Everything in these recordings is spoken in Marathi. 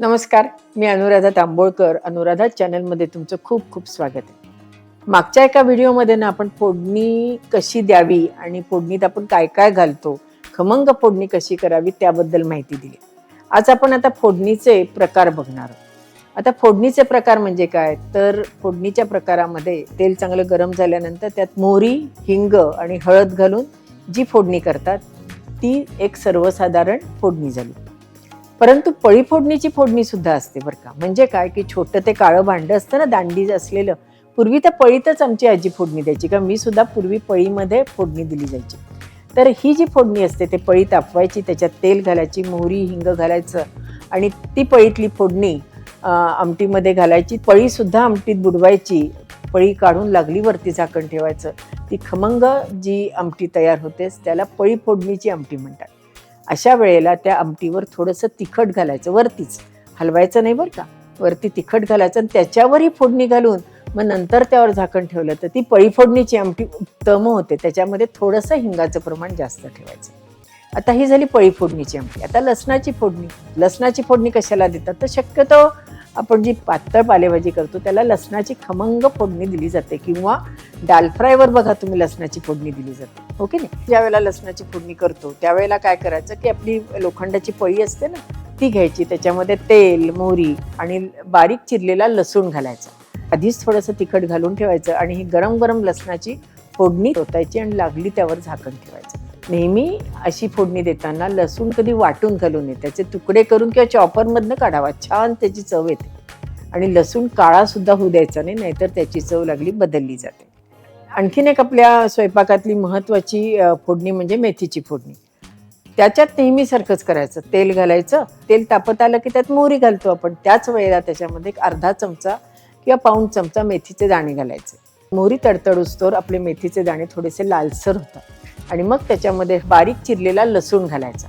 नमस्कार मी अनुराधा तांबोळकर. अनुराधा चॅनलमध्ये तुमचं खूप खूप स्वागत आहे. मागच्या एका व्हिडिओमध्ये ना आपण फोडणी कशी द्यावी आणि फोडणीत आपण काय काय घालतो खमंग फोडणी कशी करावी त्याबद्दल माहिती दिली. आज आपण आता फोडणीचे प्रकार बघणार आहोत. आता फोडणीचे प्रकार म्हणजे काय? तर फोडणीच्या प्रकारामध्ये तेल चांगलं गरम झाल्यानंतर त्यात मोहरी हिंग आणि हळद घालून जी फोडणी करतात ती एक सर्वसाधारण फोडणी झाली. परंतु पळी फोडणीची फोडणी सुद्धा असते बरं का. म्हणजे काय की छोटं ते काळं भांडं असतं ना दांडी असलेलं. पूर्वी तर पळीतच आमची आजी फोडणी द्यायची. का मी सुद्धा पूर्वी पळीमध्ये फोडणी दिली जायची. तर ही जी फोडणी असते ते पळी तापवायची त्याच्यात तेल घालायची मोहरी हिंग घालायचं आणि ती पळीतली फोडणी आमटीमध्ये घालायची. पळीसुद्धा आमटीत बुडवायची. पळी काढून लागली वरती झाकण ठेवायचं. ती खमंग जी आमटी तयार होतेस त्याला पळी फोडणीची आमटी म्हणतात. अशा वेळेला त्या आमटीवर थोडंसं तिखट घालायचं वरतीच. हलवायचं नाही बरं का? वरती तिखट घालायचं आणि त्याच्यावरही फोडणी घालून मग नंतर त्यावर झाकण ठेवलं तर ती पळी फोडणीची आमटी उत्तम होते. त्याच्यामध्ये थोडंसं हिंगाचं प्रमाण जास्त ठेवायचं. आता ही झाली पळी फोडणीची आमटी. आता लसणाची फोडणी. लसणाची फोडणी कशाला देतात? तर शक्यतो आपण जी पातळ पालेभाजी करतो त्याला लसणाची खमंग फोडणी दिली जाते किंवा दाल फ्रायवर बघा तुम्ही लसणाची फोडणी दिली जाते. हो ओके नाही? ज्या वेळेला लसणाची फोडणी करतो त्यावेळेला काय करायचं की आपली लोखंडाची पळी असते ना ती घ्यायची. त्याच्यामध्ये तेल मोहरी आणि बारीक चिरलेला लसूण घालायचा. आधीच थोडंसं तिखट घालून ठेवायचं आणि ही गरम गरम लसणाची फोडणी ओतायची आणि लागली त्यावर झाकण ठेवायचं. नेहमी अशी फोडणी देताना लसूण कधी वाटून घालून नये. त्याचे तुकडे करून किंवा चॉपरमधनं काढावा. छान त्याची चव येते. आणि लसूण काळासुद्धा होऊ द्यायचा नाही नाहीतर त्याची चव लागली बदलली जाते. आणखीन एक आपल्या स्वयंपाकातली महत्त्वाची फोडणी म्हणजे मेथीची फोडणी. त्याच्यात नेहमीसारखंच करायचं. तेल घालायचं. तेल तापत आलं की त्यात मोहरी घालतो आपण. त्याच वेळेला त्याच्यामध्ये एक अर्धा चमचा किंवा पाऊण चमचा मेथीचे दाणे घालायचे. मोहरी तडतडूस्तोवर आपले मेथीचे दाणे थोडेसे लालसर होतात. आणि मग त्याच्यामध्ये बारीक चिरलेला लसूण घालायचा.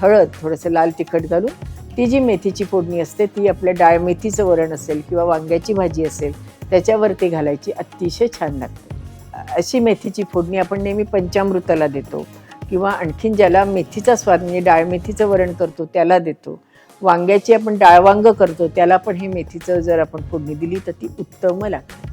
हळद थोडंसं लाल तिखट घालून ती जी मेथीची फोडणी असते ती आपल्या डाळ मेथीचं वरण असेल किंवा वांग्याची भाजी असेल त्याच्यावरती घालायची अतिशय छान लागते. अशी मेथीची फोडणी आपण नेहमी पंचामृताला देतो किंवा आणखीन ज्याला मेथीचा स्वाद म्हणजे डाळ मेथीचं वरण करतो त्याला देतो. वांग्याची आपण डाळवांग करतो त्याला पण हे मेथीचं जर आपण फोडणी दिली तर ती उत्तम लागते.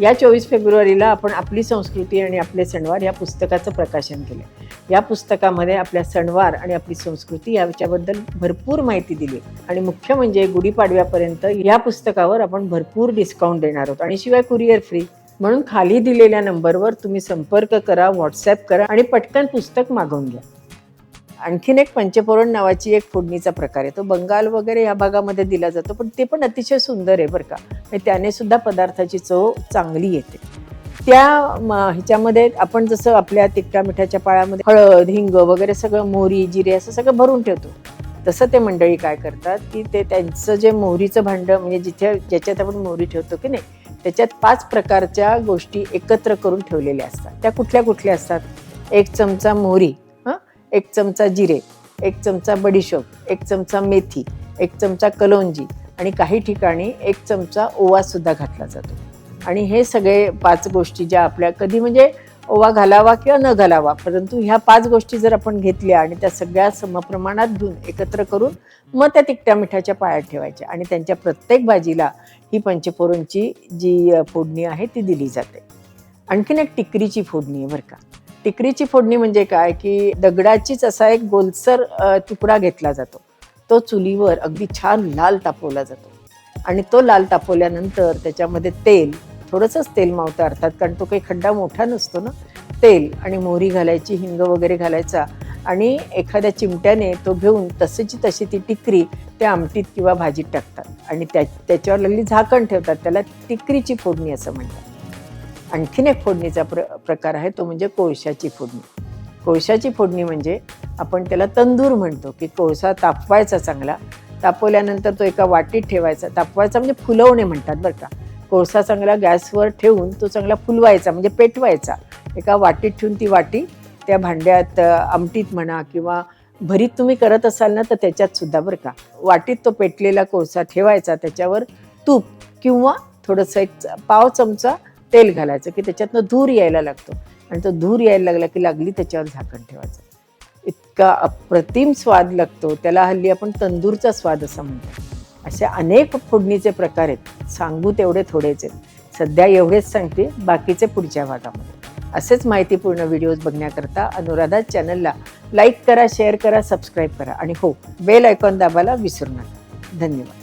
या चोवीस फेब्रुवारीला आपण आपली संस्कृती आणि आपले सणवार या पुस्तकाचं प्रकाशन केलं. या पुस्तकामध्ये आपल्या सणवार आणि आपली संस्कृती याच्याबद्दल भरपूर माहिती दिली. आणि मुख्य म्हणजे गुढीपाडव्यापर्यंत या पुस्तकावर आपण भरपूर डिस्काउंट देणार आहोत. आणि शिवाय कुरिअर फ्री. म्हणून खाली दिलेल्या नंबरवर तुम्ही संपर्क करा व्हॉट्सॲप करा आणि पटकन पुस्तक मागवून घ्या. आणखीन एक पंचपोरण नावाची एक फोडणीचा प्रकार आहे. तो बंगाल वगैरे या भागामध्ये दिला जातो पण ते पण अतिशय सुंदर आहे बरं का. त्याने सुद्धा पदार्थाची चव चांगली येते. त्या ह्याच्यामध्ये आपण जसं आपल्या तिखटा मिठाच्या पाळ्यामध्ये हळद हिंग वगैरे सगळं मोहरी जिरे असं सगळं भरून ठेवतो. तसं ते मंडळी काय करतात की ते त्यांचं जे मोहरीचं भांडं म्हणजे जिथे ज्याच्यात आपण मोहरी ठेवतो की नाही त्याच्यात पाच प्रकारच्या गोष्टी एकत्र करून ठेवलेल्या असतात. त्या कुठल्या कुठल्या असतात? एक चमचा मोहरी एक चमचा जिरे एक चमचा बडीशोप एक चमचा मेथी एक चमचा कलोंजी आणि काही ठिकाणी एक चमचा ओवासुद्धा घातला जातो. आणि हे सगळे पाच गोष्टी ज्या आपल्या कधी म्हणजे ओवा घालावा किंवा न घालावा परंतु ह्या पाच गोष्टी जर आपण घेतल्या आणि त्या सगळ्या समप्रमाणात घेऊन एकत्र करून मग त्या तिकट्या मिठाच्या पायात ठेवायच्या आणि त्यांच्या प्रत्येक भाजीला ही पंचपोरणची जी फोडणी आहे ती दिली जाते. आणखीन एक टिकरीची फोडणी आहे बरं का. टिकरीची फोडणी म्हणजे काय? की दगडाचीच असा एक गोलसर तुकडा घेतला जातो. तो चुलीवर अगदी छान लाल तापवला जातो. आणि तो लाल तापवल्यानंतर त्याच्यामध्ये तेल थोडंसंच तेल मावतं अर्थात कारण तो काही खड्डा मोठा नसतो ना तेल आणि मोहरी घालायची हिंग वगैरे घालायचा आणि एखाद्या चिमट्याने तो घेऊन तशीची तशी ती टिकरी त्या आमटीत किंवा भाजीत टाकतात. आणि त्या त्याच्यावर लागली झाकण ठेवतात. त्याला टिकरीची फोडणी असं म्हणतात. आणखीन एक फोडणीचा प्र प्रकार आहे तो म्हणजे कोळशाची फोडणी. कोळशाची फोडणी म्हणजे आपण त्याला तंदूर म्हणतो की कोळसा तापवायचा चांगला तापवल्यानंतर तो एका वाटीत ठेवायचा. तापवायचा म्हणजे फुलवणे म्हणतात बरं का. कोळसा चांगला गॅसवर ठेवून तो चांगला फुलवायचा म्हणजे पेटवायचा. एका वाटीत ठेवून ती वाटी त्या भांड्यात आमटीत म्हणा किंवा भरीत तुम्ही करत असाल ना तर त्याच्यात सुद्धा बरं का. वाटीत तो पेटलेला कोळसा ठेवायचा त्याच्यावर तूप किंवा थोडंसं एक च- पाव चमचा तेल घालायचं की त्याच्यातनं धूर यायला लागतो. आणि तो धूर यायला लागला की लागली त्याच्यावर झाकण ठेवायचं. इतका अप्रतिम स्वाद लागतो. त्याला हल्ली आपण तंदूरचा स्वाद असं म्हणतो. असे अनेक फोडणीचे प्रकार आहेत. सांगू तेवढे थोडेच आहेत. सध्या एवढेच सांगते बाकीचे पुढच्या भागामध्ये. असेच माहितीपूर्ण व्हिडिओज बघण्याकरता अनुराधा चॅनलला लाईक करा शेअर करा सबस्क्राईब करा. आणि हो बेल आयकॉन दाबायला विसरू नका. धन्यवाद.